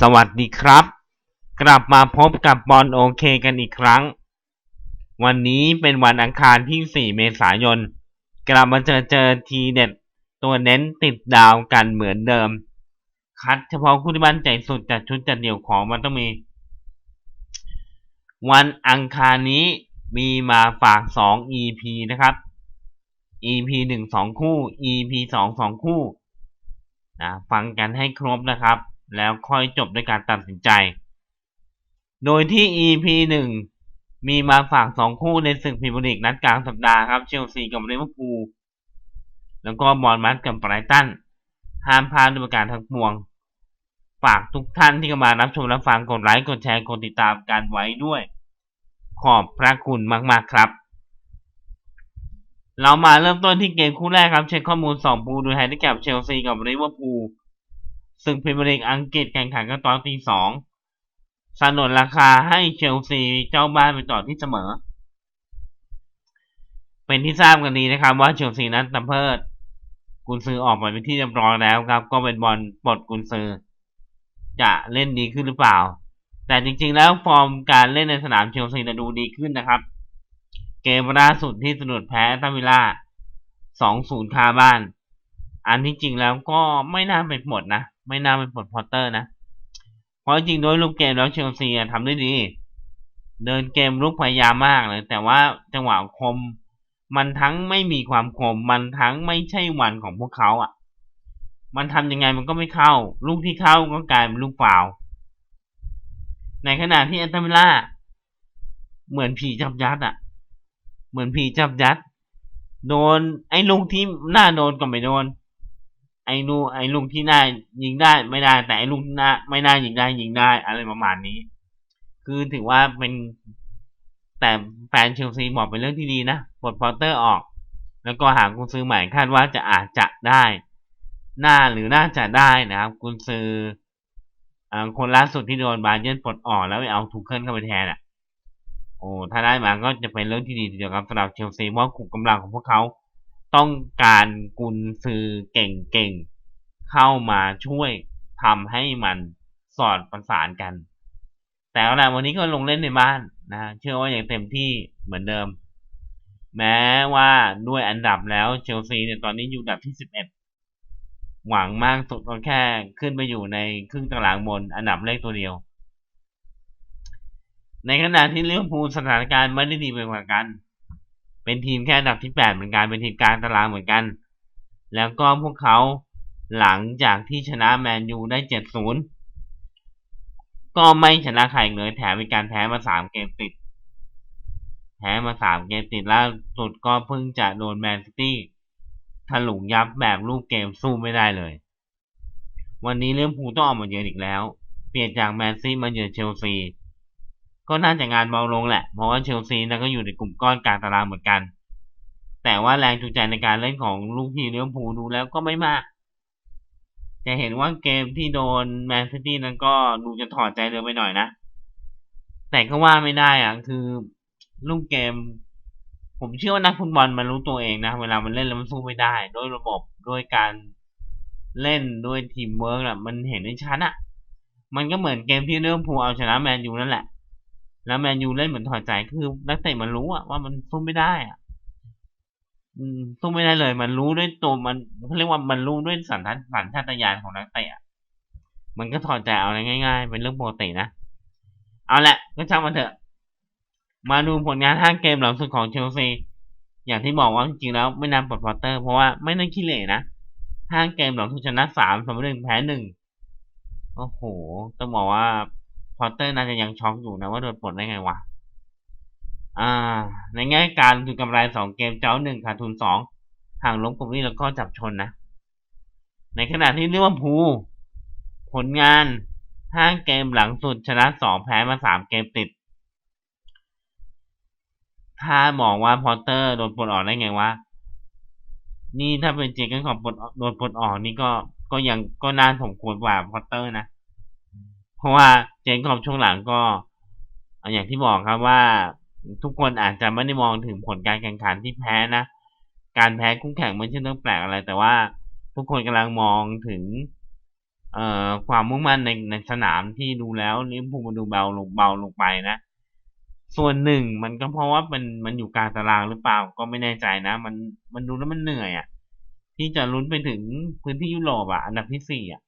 สวัสดีครับ กลับมาพบกับบอลโอเคกันอีกครั้ง วันนี้เป็นวันอังคารที่ 4 เมษายน กลับมาเจอเจอทีเด็ด ตัวเน้นติดดาวกันเหมือนเดิม คัดเฉพาะคู่ที่มั่นใจสุดจากชุดจัดเดี่ยวของมันต้องมี วันอังคารนี้มีมาฝาก 2 EP นะครับ EP 1 2 คู่ EP 2 2 คู่นะฟังกันให้ครบนะครับ แล้วค่อยจบด้วยการตัดสินใจ โดยที่ EP 1 มีมาฝาก 2 คู่ในศึกพรีเมียร์ลีกนัดกลางสัปดาห์ครับ เชลซีกับลิเวอร์พูลแล้วก็บอลมัดกับไบรตัน ห้ามพลาดด้วยประการทั้งปวง ฝากทุกท่านที่เข้ามารับชมรับฟังกดไลค์กดแชร์กดติดตามการไว้ด้วย ขอบพระคุณมากๆครับเรามาเริ่มต้นที่เกมคู่แรกครับ เช็คข้อมูล2ปูดูไฮที่กับเชลซีกับลิเวอร์พูล ซึ่งพรีเมียร์ลีกอังกฤษแข่งขันกันตอนตีสองสนนราคาให้เชลซีเจ้าบ้านไปต่อที่เสมอ เป็นที่ทราบกันดีนะครับว่าเชลซีนั้นตะเพิดกุนซือออกไปเป็นที่เรียบร้อยแล้วครับ ก็เป็นบอลปลดกุนซือ จะเล่นดีขึ้นหรือเปล่า แต่จริงๆแล้วฟอร์มการเล่นในสนามเชลซีจะดูดีขึ้นนะครับ เกมล่าสุดที่สนุดแพ้ตาวิล่า 2-0 คาบ้าน อันที่จริงแล้วก็ไม่น่าไปปลดนะ ไม่น่าไปปลดพอตเตอร์นะเพราะจริงโดยลูกเกมแล้วเชลซีทำได้ดี เดินเกมลุกพยายามมากเลย แต่ว่าจังหวะคม มันทั้งไม่มีความคม มันทั้งไม่ใช่วันของพวกเขาอะ มันทำยังไงมันก็ไม่เข้า ลูกที่เข้าก็กลายเป็นลูกฟาในขณะที่แอนตามิล่าเหมือนผีจับยัดอะ เหมือนผีจับยัด โดนไอ้ลูกที่หน้าโดนก็ไม่โดน ไอ้ลูกไอ้ลูกที่หน้ายิงได้ไม่ได้แต่ไอ้ลูกหน้าไม่น่ายิงได้ยิงได้อะไรประมาณนี้ คือถือว่าเป็นแต่แฟนเชลซีบอกเป็นเรื่องที่ดีนะปลดพอตเตอร์ออก แล้วก็หากุญซือใหม่คาดว่าจะอาจจะได้ หน้าหรือน่าจะได้นะครับกุญซืออคนล่าสุดที่โดนบาเยนปลดออกแล้วไปเอาทูเคิลเข้าไปแทนอะโอ้ถ้าได้มาก็จะเป็นเรื่องที่ดีทีเดียวครับสำหรับเชลซีเพราะขุมกำลังของพวกเขา ต้องการกุนซือเก่งๆ เข้ามาช่วยทำให้มันสอดประสานกัน แต่เอาละวันนี้ก็ลงเล่นในบ้านนะเชื่อว่าอย่างเต็มที่เหมือนเดิม แม้ว่าด้วยอันดับแล้วเชลซีเนี่ยตอนนี้อยู่อันดับที่11หวังมากสุดก็แค่ขึ้นไปอยู่ในครึ่งตารางบนอันดับเลขตัวเดียว ในขณะที่ลิเวพูลสถานการณ์ไม่ได้ดีไปกว่ากัน เป็นทีมแค่อันดับที่ 8 เหมือนกันเป็นทีมกลางตารางเหมือนกัน แล้วก็พวกเขาหลังจากที่ชนะแมนยูได้ 7-0 ก็ไม่ชนะใครเลยแถมมีการแพ้มา 3 เกมติด แพ้มา 3 เกมติดล่าสุดก็เพิ่งจะโดนแมนซิตี้ถลุงยับแบบลูกเกมสู้ไม่ได้เลย วันนี้เรื่องพูต้องออกมาเยือนอีกแล้ว เปลี่ยนจากแมนซีมาเยือนเชลซี ก็น่าจะงานเบาลงแหละเพราะว่าเชลซีนั้นก็อยู่ในกลุ่มก้อนกลางตารางเหมือนกัน แต่ว่าแรงจูงใจในการเล่นของลูกทีเลี้ยวพูดูแล้วก็ไม่มาก จะเห็นว่าเกมที่โดนแมนซิตี้นั้นก็ดูจะถอดใจเร็วไปหน่อยนะ แต่ก็ว่าไม่ได้อะคือลูกเกม ผมเชื่อว่านักฟุตบอลมันรู้ตัวเองนะ เวลามันเล่นแล้วมันสู้ไม่ได้ด้วยระบบด้วยการเล่นด้วยทีมเวิร์กอะมันเห็นได้ชัดอะมันก็เหมือนเกมที่เริ่มพูเอาชนะแมนยูนั่นแหละ แล้วแมนยูเล่นเหมือนถอดใจคือนักเตะมันรู้อะว่ามันสู้ไม่ได้อะอืมสู้ไม่ได้เลย มันรู้ด้วยตัวมันเขาเรียกว่ามันรู้ด้วยสันทัดสัญชาตญาณของนักเตะมันก็ถอดใจเอาอะไรง่าย ๆ เป็นเรื่องปกตินะ เอาละ ก็ช่างมันเถอะ มาดูผลงานห้าเกมหลังสุดของเชลซี อย่างที่บอกว่าจริงๆแล้วไม่นำปลดพอตเตอร์ เพราะว่าไม่ได้ขี้เหร่นะห้าเกมหลังสุดชนะสามเสมอหนึ่งแพ้หนึ่งโอ้โห ต้องบอกว่า พอตเตอร์น่าจะยังช็อกอยู่นะว่าโดนปลดได้ไงวะอ่า ในแง่การถือกำไรสองเกมเจ้าหนึ่งขาดทุนสองห่างล้มกลุ่มนี้แล้วก็จับชนนะ ในขณะที่ลิเวอร์พูลผลงานห้าเกมหลังสุดชนะสองแพ้มาสามเกมติด ถ้ามองว่าพอตเตอร์โดนปลดออกได้ไงวะนี่ถ้าเป็นเจกันของปลดโดนปลดออกนี่ก็ก็ยังก็น่าสมควรกว่าพอตเตอร์นะ เพราะว่าเจนขอบช่วงหลังก็อย่างที่บอกครับว่าทุกคนอาจจะไม่ได้มองถึงผลการแข่งขันที่แพ้นะ การแพ้คู่แข่งไม่ใช่เรื่องแปลกอะไร แต่ว่าทุกคนกำลังมองถึง เอ่อความมุ่งมั่นในในสนามที่ดูแล้วลิเวอร์พูมันดูเบาลงเบาลงไปนะ ส่วนหนึ่งมันก็เพราะว่ามันมันอยู่กลางตารางหรือเปล่าก็ไม่แน่ใจนะ มันมันดูแล้วมันเหนื่อยอะ่ะที่จะลุ้นไปถึงพื้นที่ยุโรปอะ่ะอันดับที่สี่อะ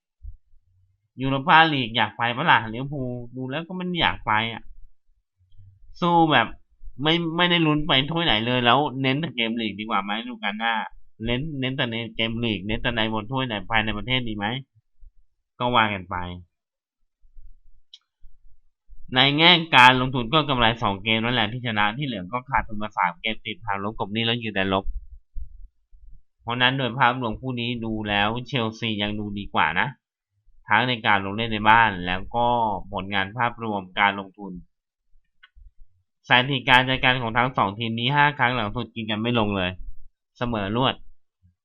ยูโรปาลีกอยากไปปะล่ะลิเวอร์พูลดูแล้วก็มันอยากไปอะ สู้แบบไม่ไม่ได้ลุ้นไปถ้วยไหนเลยแล้วเน้นแต่เกมลีกดีกว่าไหมดูกันหน้าเน้นเน้นแต่ในเกมลีกเน้นแต่ในบนถ้วยไหนภายในประเทศดีไหมก็ว่ากันไป ในแง่การลงทุนก็กำไรสองเกมนั่นแหละที่ชนะที่เหลือก็ขาดทุนมาสามเกมติดผ่านลบกบนี้แล้วยืนแต่ลบ เพราะนั้นโดยภาพรวมคู่นี้ดูแล้วเชลซียังดูดีกว่านะ ทั้งในการลงเล่นในบ้าน แล้วก็ผลงานภาพรวมการลงทุนสถิติการจัดการของทั้งสองทีมนี้ห้าครั้งหลังสุดกินกันไม่ลงเลย เสมอรวด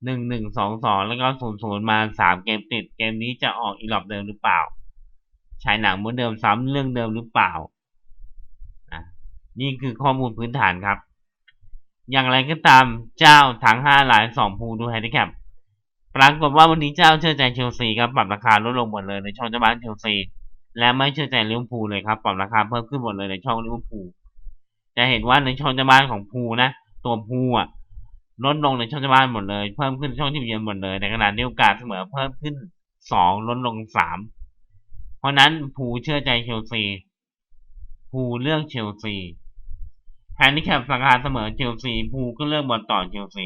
หนึ่งหนึ่งสองสองแล้วก็ศูนย์ศูนย์มาสามเกมติด เกมนี้จะออกอีหลอบเดิมหรือเปล่าฉายหนังเหมือนเดิมซ้ำเรื่องเดิมหรือเปล่านะนี่คือข้อมูลพื้นฐานครับ อย่างไรก็ตามเจ้าทั้งห้าหลายสองภูดูแฮดิแคป ปรากฏว่าวันนี้เจ้าเชื่อใจเชลซีครับปรับราคาลดลงหมดเลยในช่องเจ้าบ้านเชลซีและไม่เชื่อใจลิเวอร์พูลเลยครับปรับราคาเพิ่มขึ้นหมดเลยในช่องลิเวอร์พูลจะเห็นว่าในช่องเจ้าบ้านของภูนะตัวภูอะลดลงในช่องเจ้าบ้านหมดเลย เพิ่มขึ้นช่องที่เยือนหมดเลยในขณะที่โอกาสเสมอเพิ่มขึ้นสองลดลงสามเพราะนั้นภูเชื่อใจเชลซีภูเลือกเชลซีแฮนดิแคปราคาเสมอเชลซีภูก็เลือกบอลต่อเชลซี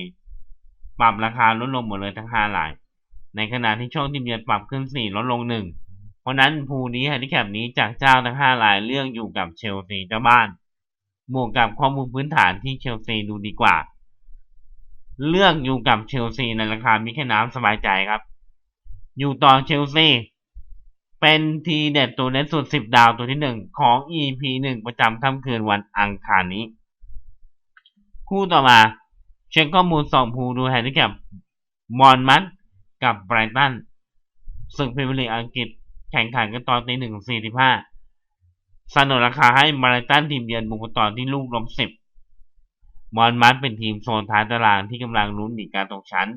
ปรับราคาลดลงหมดเลยทั้งห้าหลาย ในขณะที่ช่องที่เยือนปรับขึ้นสี่ลดลงหนึ่งเพราะนั้นภูนี้แฮนดิแคปนี้จากเจ้าทั้งห้าหลายเลือกอยู่กับเชลซีเจ้าบ้านบวกกับข้อมูลพื้นฐานที่เชลซีดูดีกว่า เลือกอยู่กับเชลซีในราคามีแค่น้ำสบายใจครับ อยู่ต่อเชลซีเป็นทีเด็ดตัวเน็ตสุดสิบดาวตัวที่หนึ่งของ EP หนึ่งประจำค่ำคืนวันอังคารนี้ คู่ต่อมา เช็คข้อมูลสองภูดูแฮนดิแคปมอนมัสกับไบรตันศึกพรีเมียร์ลีกอังกฤษแข่งขันกันตอนตีหนึ่งสี่สิบห้าสนนราคาให้มาริตันทีมเยือนบุกตอนที่ลูกลบสิบมอนมัสเป็นทีมโซนท้ายตารางที่กำลังลุ้นหนีการตกชั้น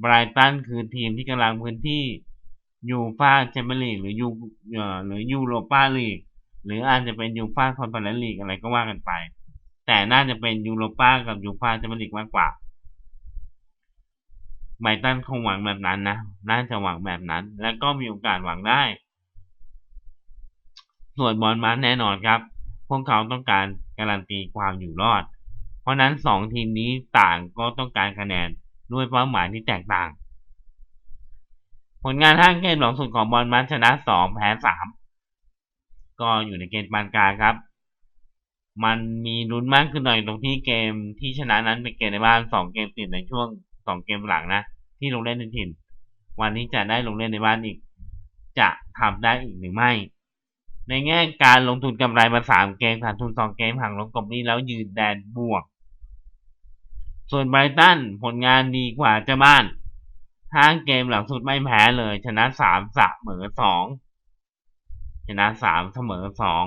ไบรตันคือทีมที่กำลังพื้นที่ยูฟาแชมเปี้ยนลีกหรือยูหรือยูโรปาลีกหรืออาจจะเป็นยูฟาคอนเฟอเรนซ์ลีกอะไรก็ว่ากันไป แต่น่าจะเป็นยูโรป้ากับยูฟาแชมเปี้ยนลีกมากกว่าไบตันคงหวังแบบนั้นนะ น่าจะหวังแบบนั้น และก็มีโอกาสหวังได้ ส่วนบอลมาแน่นอนครับ พวกเขาต้องการการันตีความอยู่รอด เพราะนั้นสองทีมนี้ต่างก็ต้องการคะแนนด้วยเป้าหมายที่แตกต่าง ผลงานห้างเกมหลังสุดของบอลมาชนะสองแพ้สามก็อยู่ในเกณฑ์ปานกลางครับ มันมีลุ้นมากขึ้นหน่อยตรงที่เกมที่ชนะนั้นเป็นเกมในบ้านสองเกมติดในช่วงสองเกมหลังนะ ที่ลงเล่นในถิ่น วันนี้จะได้ลงเล่นในบ้านอีก จะทำได้อีกหรือไม่ ในแง่การลงทุนกำไรมาสามเกมขาดทุนสองเกมห่างลงกลบนี้แล้วยืนแดนบวก ส่วนไบรตันผลงานดีกว่าเจ้าบ้านห้างเกมหลังสุดไม่แพ้เลย ชนะสามเสมอสองชนะสามเสมอสอง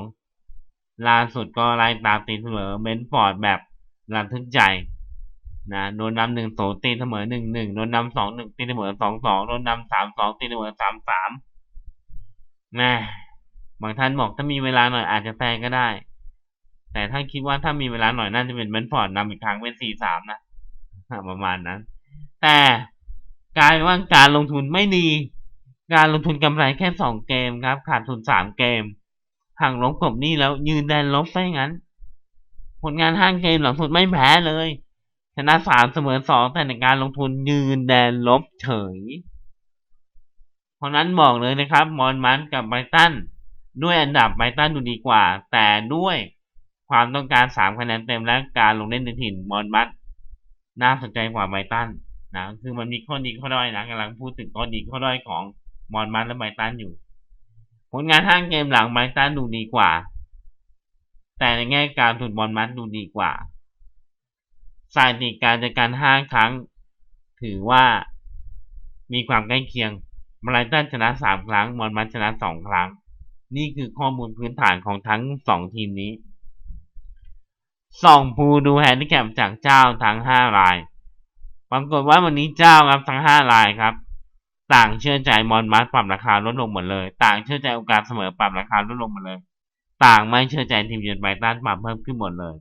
ล่าสุดก็ไล่ตามตีเสมอเบนฟอร์ดแบบระทึกใจนะโดนนำหนึ่งโสตีเสมอหนึ่งหนึ่งโดนนำสองหนึ่งตีเสมอสองสองโดนนำสามสองตีเสมอสามสามแม่บางท่านบอกถ้ามีเวลาหน่อยอาจจะแซงก็ได้ แต่ถ้าคิดว่าถ้ามีเวลาหน่อยน่าจะเป็นเบนฟอร์ดนำอีกครั้งเป็นสี่สามนะประมาณนั้น แต่การว่าการลงทุนไม่ดี การลงทุนกำไรแค่สองเกมครับ ขาดทุนสามเกม ห่างลบกบนี่แล้ว ยืนแดนลบซะงั้น ผลงานห้างเกมหลังสุดไม่แพ้เลย ชนะสามเสมอสองแต่ในการลงทุนยืนแดนลบเฉย เพราะนั้นบอกเลยนะครับมอนมันกับไบตันด้วยอันดับไบตันดูดีกว่า แต่ด้วยความต้องการสามคะแนนเต็มและการลงเล่นในถิ่นมอนมัดน่าสนใจกว่าไบตันนะคือมันมีข้อดีข้อด้อยนะกำลังพูดถึงข้อดีข้อด้อยของมอนมัดและไบตันอยู่ ผลงานห้างเกมหลังไบตันดูดีกว่า แต่ในแง่การถุนบอลมัดดูดีกว่าสถิติการจัดการห้าครั้ง ถือว่ามีความใกล้เคียงไบตันชนะสามครั้งมอนมัดชนะสองครั้ง นี่คือข้อมูลพื้นฐานของทั้งสองทีมนี้ส่องภูดูแฮนดิแคปจากเจ้าทั้งห้าราย ปรากฏว่าวันนี้เจ้าครับทั้งห้ารายครับ ต่างเชื่อใจมอนมัสปรับราคาลดลงหมดเลย ต่างเชื่อใจโอกาสเสมอปรับราคาลดลงหมดเลย ต่างไม่เชื่อใจทีมเยือนไบรตันปรับเพิ่มขึ้นหมดเลย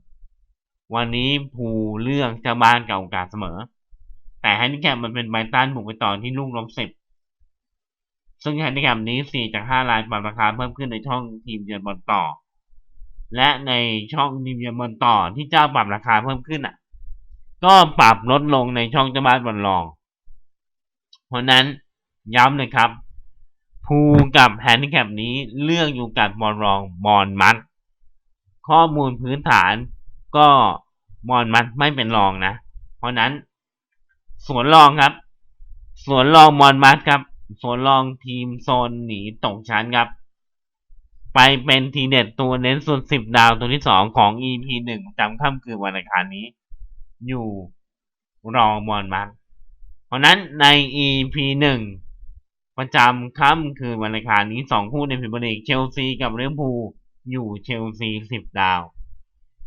วันนี้ภูเลือกเจ้าบ้านกับโอกาสเสมอ แต่แฮนดิแคปมันเป็นไบรตันบุกไปต่อที่ลูกลบสิบซึ่งแฮนดิแคปนี้สี่จากห้ารายปรับราคาเพิ่มขึ้นในช่องทีมเยือนบอลต่อ และในช่องทีมเยือนบอลต่อที่เจ้าปรับราคาเพิ่มขึ้นอะ ก็ปรับลดลงในช่องเจ้าบ้านบอลรอง เพราะนั้น ย้ำเลยครับภูกับแฮนดิแคปนี้เลือกอยู่กับบอลรองบอลมัด ข้อมูลพื้นฐานก็บอลมัดไม่เป็นรองนะ เพราะนั้นสวนรองครับ สวนรองบอลมัดครับ สวนรองทีมโซนหนีตกชั้นครับ ไปเป็นทีเด็ดตัวเน้นส่วนสิบดาวตัวที่สองของ EP หนึ่งจำค่ำคืนวันอังคารนี้ อยู่รองบอลมัด เพราะนั้นใน EP หนึ่ง ประจำค่ำคืนวันอังคารนี้สองคู่ในพรีเมียร์ลีกเชลซีกับลิเวอร์พูลอยู่เชลซีสิบดาว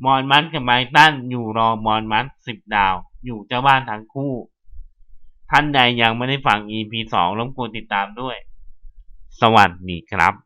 มอนมัสกับไบรตันอยู่รอมอนมัสสิบดาว อยู่เจ้าบ้านทั้งคู่ ท่านใดยังไม่ได้ฟัง EP สองรบกวนติดตามด้วย สวัสดีครับ